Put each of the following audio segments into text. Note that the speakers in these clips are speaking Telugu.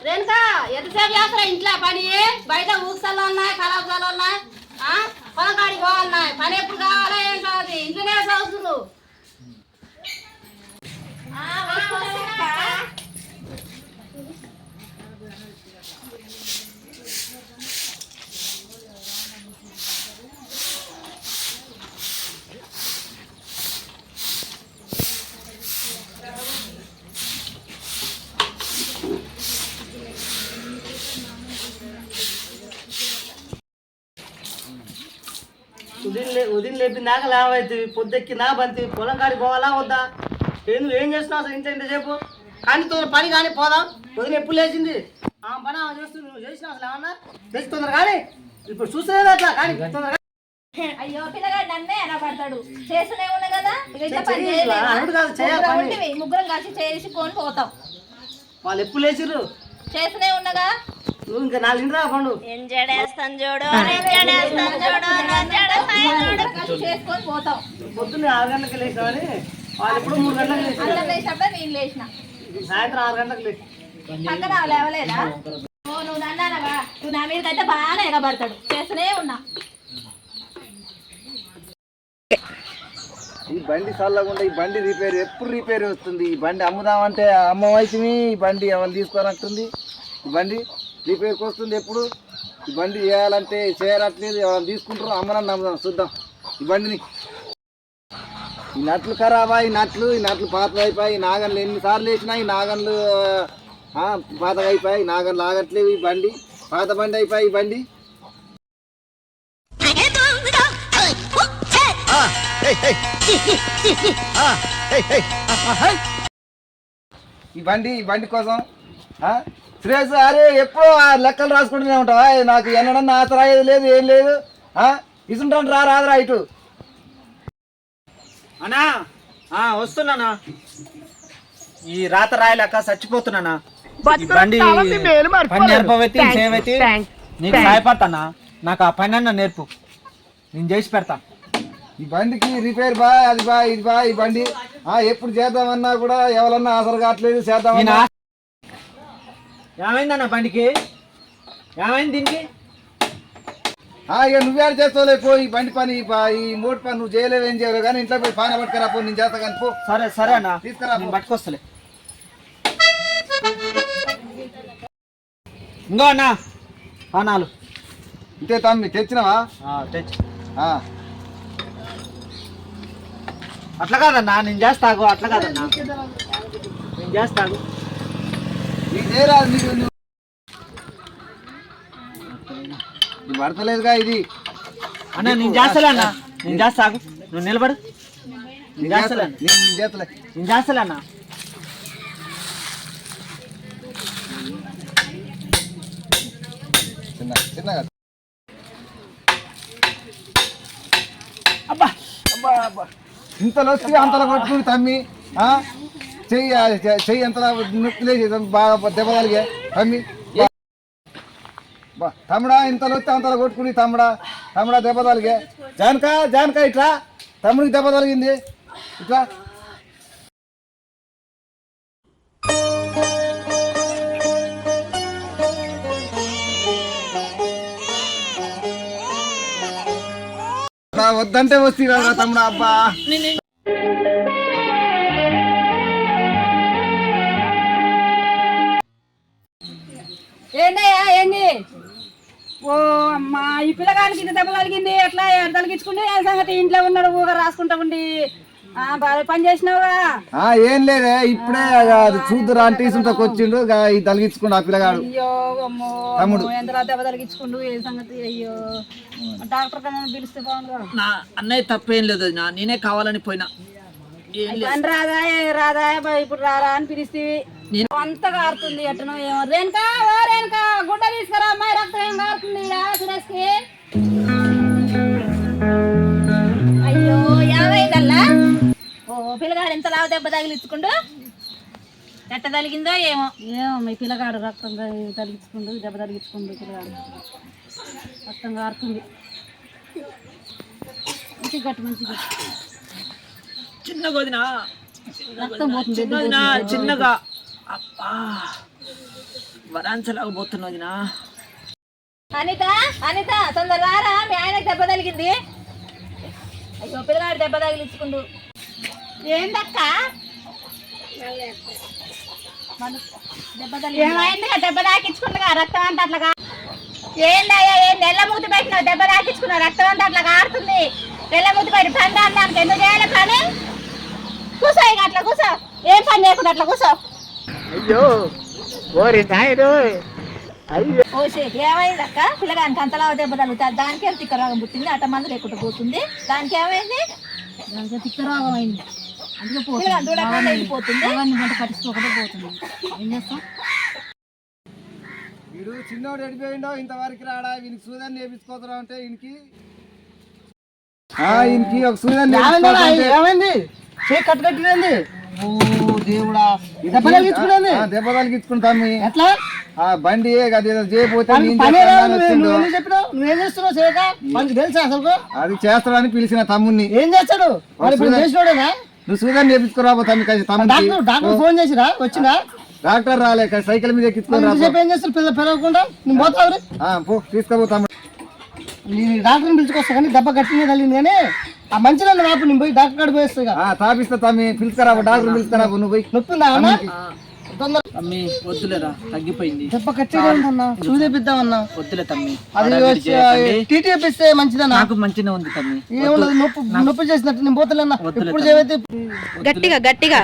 రేణుకా ఎంతసేపు చేస్తారా ఇంట్లో పని బయట ఊసలు ఉన్నాయి కళాశాలు ఉన్నాయి. పొలం కాడికి పోవాలన్నాయి పని ఎప్పుడు కావాలా ఏం కావాలి? ఇంట్లోనే చదువుతున్నారు లేపి దాకా లేవైతుంది పొద్దెక్కి నా బంతి పొలం కాడికి పోవాలా వద్దా? ఏం ఏం చేస్తున్నావు అసలు ఇంత ఇంతసేపు? కానీ తొందర పని కానీ పోదాం? ఉదయం ఎప్పుడు లేచింది? ఆ పని ఆమె చేస్తుంది నువ్వు చేసినావు అసలు ఏమన్నా? చేసి తొందర కానీ ఇప్పుడు చూసేది అట్లా? కానీ తొందరగా అయ్యో పిల్లగాడు నన్నే అనబడతాడు చేస్తూనే ఉన్నా కదా? పని ముగ్గురం పని. కలిసి చేసి కొని పోతాం. వాళ్ళు ఎప్పుడు లేచిర్రు? చేస్తూనే ఉండగా నువ్వు ఇంకా నాలుగు ఇంటి దాకా పండు ఎంజడేస్తాను చూడు కలిసి చేసుకొని పోతాం. పొద్దున్నే ఆరు గంటలకు లేచినామని వాళ్ళు ఎప్పుడు మూడు గంటలకు లేచినప్పుడు నేను లేచిన. సాయంత్రం ఆరు గంటలకు లేచి. పక్కన లేవలేదా? ఓ నువ్వు నన్నానవా నువ్వు నా మీదకైతే బాగా ఎగబడతాడు. చేస్తూనే ఉన్నా. ఈ బండి చల్లకుండా ఈ బండి రిపేర్ ఎప్పుడు రిపేర్ వస్తుంది? ఈ బండి అమ్ముదామంటే అమ్మవైతుంది ఈ బండి ఎవరు తీసుకోనట్టుంది ఈ బండి రిపేర్కి వస్తుంది ఎప్పుడు? ఈ బండి చేయాలంటే చేయరట్లేదు ఎవరు తీసుకుంటారు అమ్మనని నమ్ముదాం చూద్దాం. ఈ బండిని ఈ నట్లు ఖరాబా ఈ నట్లు ఈ నట్లు పాతగా అయిపోయి నాగన్లు ఎన్నిసార్లు వేసినా ఈ నాగన్లు ఆ, పాతగా అయిపోయి నాగన్లు ఆగట్లేవు ఈ బండి. పాత బండి అయిపోయి ఈ బండి. ఈ బండి ఈ బండి కోసం ఆ? సురేష్ అరే ఎప్పుడో ఆ లెక్కలు రాసుకుంటూనే ఉంటావా? నాకు ఎన్నడన్నా ఆశ రాయేది లేదు ఏం లేదు ఇసుంటాను రా రాదురా ఇటు. అన్నా ఆ, వస్తున్నానా? ఈ రాత రాయలేక చచ్చిపోతున్నానా? ఈ బండి పని నేర్పవైతే చేయవైతే నీకు సహాయపడతానా నాకు ఆ పని అన్న నేర్పు. నేను చేసి పెడతా. ఈ బండికి రిపేర్ బా అది బా ఇది బా ఈ బండి. ఆ ఎప్పుడు చేద్దామన్నా కూడా ఎవరన్నా ఆసరు కావట్లేదు నేను చేద్దామన్నా ఏమైందన్న బండికి? ఏమైంది దీనికి? ఇక నువ్వేడ చేస్తావులే పో ఈ బండి పని ఈ మూడు పని నువ్వు చేయలేవు ఏం చేయలేవు కానీ ఇంట్లో పోయి పాన పట్టుకురా పో నేను చేస్తా కానీ పో. సరే సరే అన్న. తీసుకురా. పట్టుకొస్తలే. ఇంకో అన్న. పానాలు. ఇంతే తమ్మి తెచ్చినావా? తెచ్చు. అట్లా కాదన్నా నేను చేస్తాగు అట్లా కాదన్నా. నేను చేస్తాగు. నీకు చేయరాదు నీకు పడతలేదుగా ఇది. అన్న నేను చేస్తలే అన్న. నేను చేస్తాగు నువ్వు నిలబడు. నేను నేను చేస్తలే చేస్తలే అన్న. నీకు నేను చేస్తలే. నేను చేస్తలే అన్న. చిన్న చిన్నగా అబ్బా అబ్బా అబ్బా. ఇంతలో వచ్చి అంతలో కొట్టుకుని తమ్మి ఆ? చెయ్యి ఆ, చె- చెయ్యి ఎంతలా నొప్పిలేసి బాగా దెబ్బ కలిగే తమ్మి బా. బా తమ్ముడా ఇంతలో వస్తే అంతలో కొట్టుకుని తమ్ముడా తమ్ముడా దెబ్బ తలిగే జానక జానక ఇట్లా. తమ్ముడికి దెబ్బ తలిగింది ఇట్లా. వద్దంటే వస్తీరా కదా తమ్ముడా అబ్బా. ఏంటయ్యా ఏంటి? ఓ అమ్మా ఈ పిల్లగానికి ఇంత దెబ్బ కలిగింది ఎట్లా తలిగించుకుంటే ఏ సంగతి? ఇంట్లో ఉన్నాడు ఊగా రాసుకుంటా ఉండి. ఆ, బాగా పని చేసినావుగా? ఆ ఏం లేదే ఇప్పుడే చూద్దురా అంటే ఇసుంటకు వచ్చిండు గా ఈ తలిగించుకుండు ఆ పిల్లగాడు. అయ్యో అమ్మో తమ్ముడు. ఎంతలా దెబ్బ తలిగించుకుండు ఏ సంగతి? అయ్యో డాక్టర్ కన్నా పిలిస్తే బాగుండు నా అన్నయ్య తప్పేం లేదు నా నేనే కావాలని పోయినా. రాదా రాదా బా, ఇప్పుడు రారా అని పిలిస్తే అంత కారుతుంది ఎట్టనో ఏమో. రేణుకా ఓ రేణుకా గుడ్డ తీసుకురా అమ్మాయి రక్తం ఏం కారుతుంది? ఆ సురేష్కి. అయ్యో ఏమైందల్లా ఓ పిల్లగాడు ఎంత లావు దెబ్బ తగిలించుకుండు? ఎట్ట తగిలిందో ఏమో. ఏమో మీ పిల్లగాడు రక్తం తలిగించుకుండు దెబ్బ తలిగించుకుండు పిల్లగాడు. రక్తం కారుతుంది. మంచి గట్టు మంచి గట్టు చిన్న వదిన రక్తం పోతుంది చిన్న వదిన చిన్నగా. అబ్బా వరాంచలేకపోతున్నది నా అనిత అనిత తొందర రారా? మీ ఆయనకు దెబ్బ తగిలింది. అయ్యో పిల్లగాడు దెబ్బ తగిలించుకుండు ఏందక్క? ఏమైందిగా దెబ్బ తగిలి దెబ్బ రక్తం అంటే అట్లాగా? ఏందయ్యా ఏం నెల్ల మూతి పెట్టినావు దెబ్బ తాకించుకున్నావు? రక్తం అంతా అట్లా కారుతుంది నెల్ల మూతి పెట్టి పని దానికి ఎందుకు చేయాలి పని? కూసో ఇక అట్లా కూసో. ఏం పని చేయకుండా అట్లా కూసో. ఓసే ఏమైంది అక్క? పిల్లగానికి అంతలా దెబ్బ తగులుతుంది. దానికి ఏం తిక్క రోగం పుట్టింది? అట్ట మంది లేకుండా పోతుంది. దానికి ఏమైంది? దానికి తిక్క రోగం అయింది. అందుకే పోతుంది. దూడకుండా వెళ్ళిపోతుంది. గంట పట్టించుకోకుండా పోతుంది. ఏం చేస్తాం? వీడు చిన్నోడు ఎడిపోయిండో ఇంతవరకు రాడా? వీనికి సూదన్ నేర్పించుకోతురా అంటే ఈయనకి. ఆ, ఈయనకి ఒక సూదన్ ఏమైందా? ఏమైంది? చేయి కట్టు కట్టింది ఓ దేవుడా దెబ్బ తగిలించుకునేది దెబ్బ తగిలించుకుంటాం ఎట్లా? ఆ బండి అది చేయబోతే నువ్వు చేస్తున్నావు చేయక మనకి తెలుసా అసలు అది చేస్తాడని పిలిచిన తమ్ముని ఏం చేస్తాడు? చేసినోడేనా? నువ్వు సూదన్ నేర్పించుకురాబో తమ్మి తమ్ముడికి డాక్టర్ డాక్టర్ ఫోన్ చేసిరా? వచ్చినా డాక్టర్ రాలే సైకిల్ మీద ఎక్కించుకొని ఏం చేస్తారు? పిల్ల పిలవకుండా నువ్వు పోతావు తీసుకోబో తమ్ముడు డాక్టర్ని పిలుచుకొస్తా కానీ దెబ్బ గట్టినే తగిలింది కానీ ఆ మంచి వాపు నేను పోయి డాక్టర్ కాడ పోయేస్తా తాపిస్తా తమ్మి. పిలుచుకురాబో డాక్టర్ పిలుచుకురాబో నువ్వు పోయి? నొప్పి ఉందా అన్న? తొందర తమ్మి వద్దులేరా తగ్గిపోయింది. దెబ్బ చూదేపిద్దామన్నా వద్దులే తమ్మి అది టీటీ ఇప్పిస్తే మంచిదన్నా? నాకు మంచిగా ఉంది తమ్మి. నొప్పి నొప్పి చేసినట్టు నేను పోతలేనా ఇప్పుడు గట్టిగా గట్టిగా.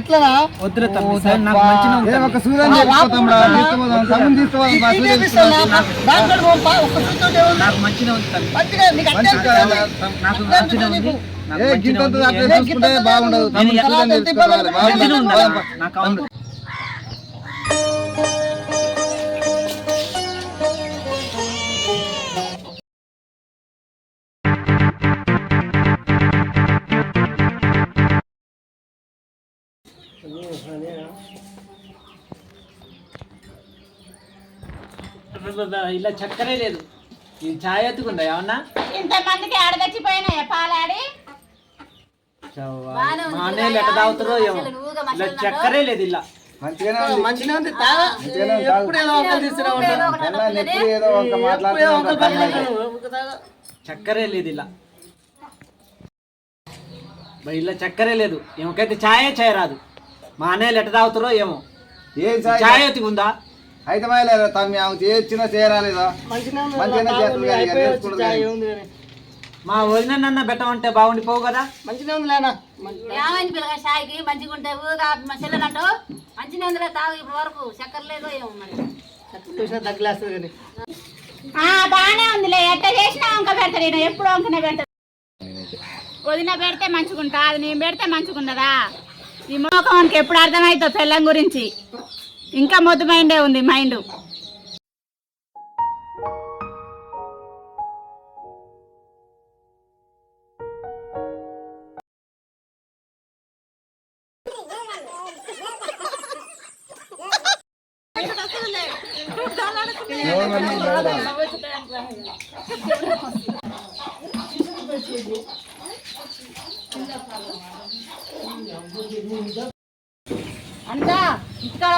ఎట్లనా? వద్దులే తమ్మి సరే, నాకు మంచిగా ఉంది ఒక తీసుకోవాలి నాకు మంచిగా ఉంది తమ్మి. అట్టే మంచిగా అనిపిస్తుంది. నాకు. మంచిగా ఉంది. బాగుండదు. ఇలా చక్కరే లేదు. ఈ ఛాయ్ ఎత్తుకుందా ఏమన్నా? ఇంతమందికి ఆడ తెచ్చిపోయినాయి పాలాడి? తాగుతారో ఏమో. ఇలా చక్కరే లేదు ఇలా. మంచిగానే ఉంది. మంచిగా ఉంది తాగా మంచిగానే ఉంది. తాగు. ఎప్పుడు ఏదో ఒకటి తీసుకురా ఉంటాను. ఏదో చక్కరే లేదు ఇలా. ఇలా చక్కరే లేదు. ఏమకైతే ఛాయే చేయరాదు మా అన్నయ్యలు ఎట్ట తాగుతారో ఏమో. ఏం ఛాయ్ ఎత్తుకుందా అయితే మైలేరా తమ్మి. ఆమె చేర్చినా చేరాలేదా మంచిగా ఉంది మంచిగానే చేస్తుంది మా వదిన పెట్టమంటే బాగుండిపోవు కదా? మంచిగా ఉంది లేనా ఏమైంది పిల్లగా షాయికి మంచిగా ఉంటే ఊగా మా చెల్లెలంటూ మంచిగా ఉందిలే తాగు ఇప్పటి వరకు. చక్కెర లేదో ఏమో మరి. చూసినా తగ్గిలేస్తుంది కానీ. బాగానే ఉందిలే. ఎట్ట చేసినా వంక పెడతాడు ఈయన. ఎప్పుడు వంకనే పెడతాడు? వదిన పెడితే మంచిగుంటా? అది నేను పెడితే మంచిగుండదా? ఈ మోకానికి ఎప్పుడు అర్థమవుతుందో పెళ్ళం గురించి. ఇంకా మొద్దు మైండే ఉంది మైండ్.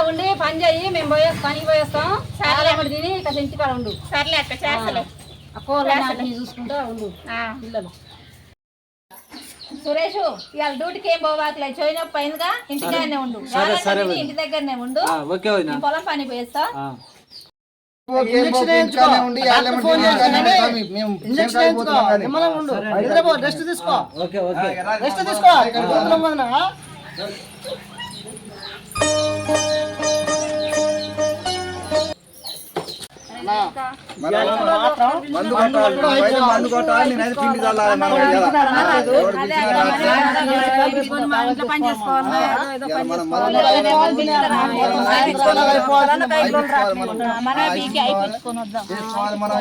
ఉండి పని చేయి మేము పోయే పనికి పోయేస్తాం. సరే తిని కాస్త ఇంటికాడ ఉండు. సర్లే అక్క చేస్తలే. ఆ కోళ్ళని చూసుకుంటా ఉండు. పిల్లలు. సురేష్ ఇవాళ డ్యూటీకి ఏం పోవాకలే? చోయినొప్పి అయిందిగా ఇంటికాడనే ఉండు. సరే, ఎవరన్నా సరే, తిని వదిన. ఇంటి దగ్గరనే ఉండు. ఆ, ఓకే వదినా. నేను పొలం పని పోయేస్తా. ఫోన్ చేస్తాను ఇంజక్షన్ వేయించుకో. నిమ్మలంగా ఉండు. నిద్రపో రెస్ట్ తీసుకో. Okay okay. రెస్ట్ తీసుకో. ఇక్కడ వదినా. మందు కొట్టాలి మందు కొట్టాలి నేనైతే పిండి చల్లాలి మనం మనం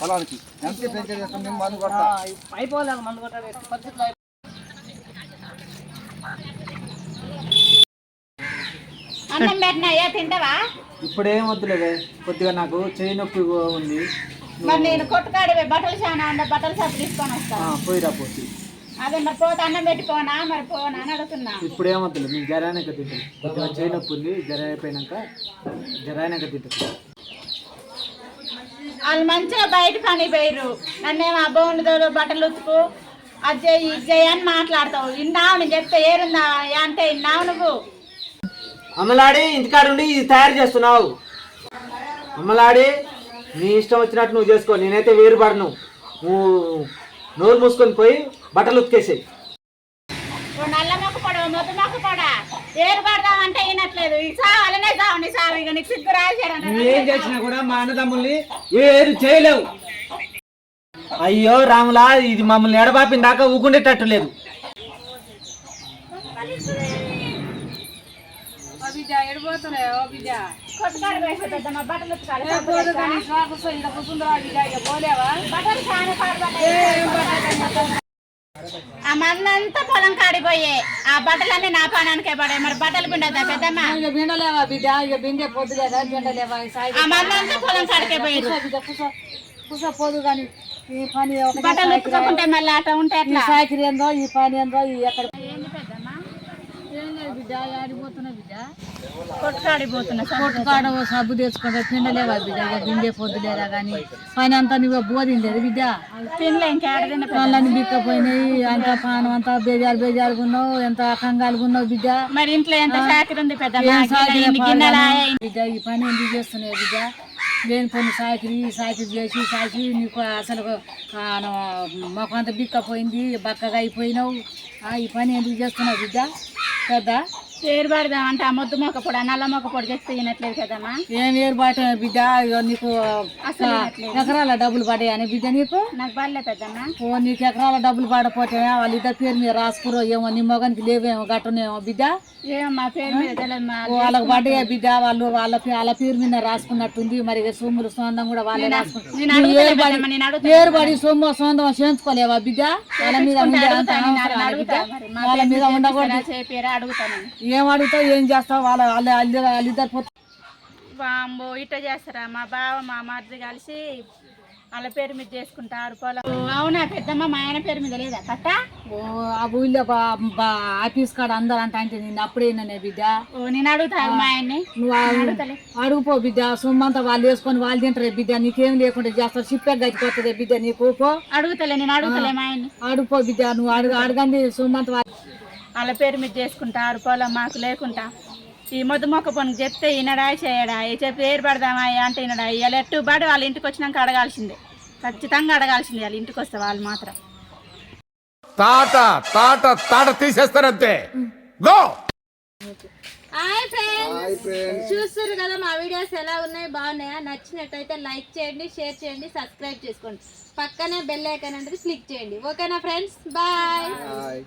పొలానికి ఎంత పెంచే చేస్తాం మందు అయిపోలేదు మందు కొట్టాలి పరిస్థితులు అయిపోయి- అన్నం పెట్టినా అయ్యా తింటావా? ఇప్పుడు ఏం వద్దులేదే కొద్దిగా నాకు చేయి నొప్పి ఉంది. మరి నేను కొట్టుకాడి బట్టలు చాలా ఉండే బట్టలు షాప్ తీసుకొని ఆ, వస్తాను పోయిరా పోతి అదే మరి పోతే అన్నం పెట్టిపోనా మరి పోనా అని అడుగుతున్నా. ఇప్పుడు ఏమవుతుంది మీకు జరాయనక తింటుంది కొద్దిగా చేయనొప్పి ఉంది జర అయిపోయినాక జరాయనక తింటుంది వాళ్ళు మంచిగా బయట పని పోయిర్రు. నన్నేమో అబ్బో ఉండదు బట్టలు ఉతుకు ఇది చెయ్యి అని మాట్లాడతావు. విన్నావు నేను చెప్తే ఏరుందా? అంటే విన్నావు నువ్వు? అమ్మలాడి ఇంటికాడుండి ఇది తయారు చేస్తున్నావు. అమ్మలాడి నీ ఇష్టం వచ్చినట్టు నువ్వు చేసుకో. నేనైతే వేరుపడను. నువ్వు నోరు మూసుకొని పోయి బట్టలు ఉతికేసాయి. ఓ నల్ల మొక్క పొడవు మొత్తం మొక్క పొడ. ఏరు పడదామంటే వినట్లేదు. ఈ సావు అలానే సావు నీ సావు. ఇక నీకు సిగ్గు రాశాడంట నువ్వేం చేసినా కూడా మా అన్నదమ్ముల్ని ఏరు చేయలేవు. అయ్యో రాములా ఇది మమ్మల్ని ఎడబాపిన దాకా ఊకుండేటట్టు లేదు. బిడ్డ ఎడిపోతున్నాయి బిడ్డ ఆ మన్నంతా పొలం కాడిపోయే. ఆ బట్టలన్నీ నా పానానికే పడే మరి బట్టలు పిండదా పెద్దమ్మ? ఇక బిండలేవా బిడ్డ ఇక బిండే పొద్దులేదా బిండలేవా ఈ సాయి ఆ మన్నంతా పొలం కాడికే కుస పోదు కానీ ఈ పని బట్టలు ఉతుకుంటే మళ్ళీ అట్లా ఉంటే ఈ ఏందో ఈ పని ఏందో ఈ ఎక్కడ ఏంది పెద్దమ్మ ఏం లేదు బిడ్డ ఆడిపోతున్నా బిడ్డ కొట్టుకాడిపోతున్నా కొట్టుకాడ సబ్బు తెచ్చుకుంటే పిండలేవా బిడ్డ. ఇక బిండే పొద్దులేదా కానీ పని అంతా నువ్వు బోధిండేది బిడ్డ. వాళ్ళని బిక్కపోయినాయి. అంత పానం అంతా బేజారు బేజారుగా ఉన్నావు ఎంత కంగాలుగా ఉన్నావు బిడ్డ. మరి ఇంట్లో ఎంత ఉంది బిడ్డ ఈ పని ఎందుకు చేస్తున్నావు బిడ్డ? లేని పని సాకిరి సాకిరి చేసి సాకి నీకు అసలు మాకు అంత బిక్కపోయింది. బక్కగా అయిపోయినావు. ఆ, ఈ పని ఎందుకు చేస్తున్నావు బిడ్డ పెద్ద పేరు పడదాం అంటే ఆ మొద్దు మొక్క పొడి నల్ల మొక్క పొడి చెప్తే తినట్లేదు కదమ్మా? ఏం ఏర్పాటు బిడ్డ? ఇగో నీకు అసలు ఎకరాల డబ్బులు పడాయని బిడ్డ నీకు? నాకు పడలే పెద్దమ్మ. ఓ నీకు ఎకరాల డబ్బులు పడపోతే వాళ్ళ ఇద్దరు పేరు మీద రాసుకురో ఏమో నీ మొగానికి లేవేమో గట్టునేమో బిడ్డ? ఏమో మా పేరు మీద వాళ్ళకి పడ్డాయి బిడ్డ? వాళ్ళు వాళ్ళ వాళ్ళ పేరు మీద రాసుకున్నట్టుంది. మరి సొమ్ములు సొంతం కూడా వాళ్ళే రాసుకుంటారు. పేరు పడి సొమ్ము సొంతం చేయించుకోలేవా బిడ్డ? వాళ్ళ మీద ఉండే వాళ్ళ మీద ఉండకూడదు. ఏం అడుగుతావు ఏం చేస్తావు? వాళ్ళ వాళ్ళ వాళ్ళ- వాళ్ళిద్దరు పొత్తు వాంబో ఇట్ట చేస్తారా? మా బావ మా మరిది కలిసి వాళ్ళ పేరు మీద చేసుకుంటారు పొలం. అవునా పెద్దమ్మ? మా ఆయన పేరు మీద లేదా? కట్ట? ఓ ఆ ఊళ్ళో ఆఫీస్ కాడ అందరు అంట అంటే నేను అప్పుడేననే బిడ్డ. ఓ నేను అడుగుతా మా ఆయన్ని. నువ్వు అడుగుపో బిడ్డ. సొమ్మంతా వాళ్ళు వేసుకొని వాళ్ళు తింటారే బిడ్డ. నీకేం లేకుండా చేస్తారు. చిప్పే గచ్చిపోతుంది బిడ్డ నీకు. పో. అడుగుతలే నేను అడుగుతలే మా ఆయన్ని. అడుగుపో బిడ్డ. నువ్వు అడుగు అడగండి సొమ్మంతా వాళ్ళు పేరు మీద చేసుకుంటారు పొలం మాకు లేకుండా. ఈ మొద్దు మొక్క పనికి చెప్తే ఈనడా చేయడా? ఏ చెప్పి ఏరు పడదామా? అంటే ఈనడా? ఇలా ఎట్టు పడి వాళ్ళ ఇంటికి వచ్చినాక అడగాల్సిందే. ఖచ్చితంగా అడగాల్సిందే వాళ్ళ ఇంటికి వస్తే వాళ్ళు మాత్రం. తాట తాట తాట తీసేస్తారంతే. Go hi friends. చూస్తారు కదా మా వీడియోస్ ఎలా ఉన్నాయి? బాగున్నాయా? నచ్చినట్టయితే లైక్ చేయండి షేర్ చేయండి సబ్స్క్రైబ్ చేసుకోండి. పక్కనే బెల్ ఐకాన్ అనేది క్లిక్ చేయండి. ఓకేనా ఫ్రెండ్స్? బాయ్. హాయ్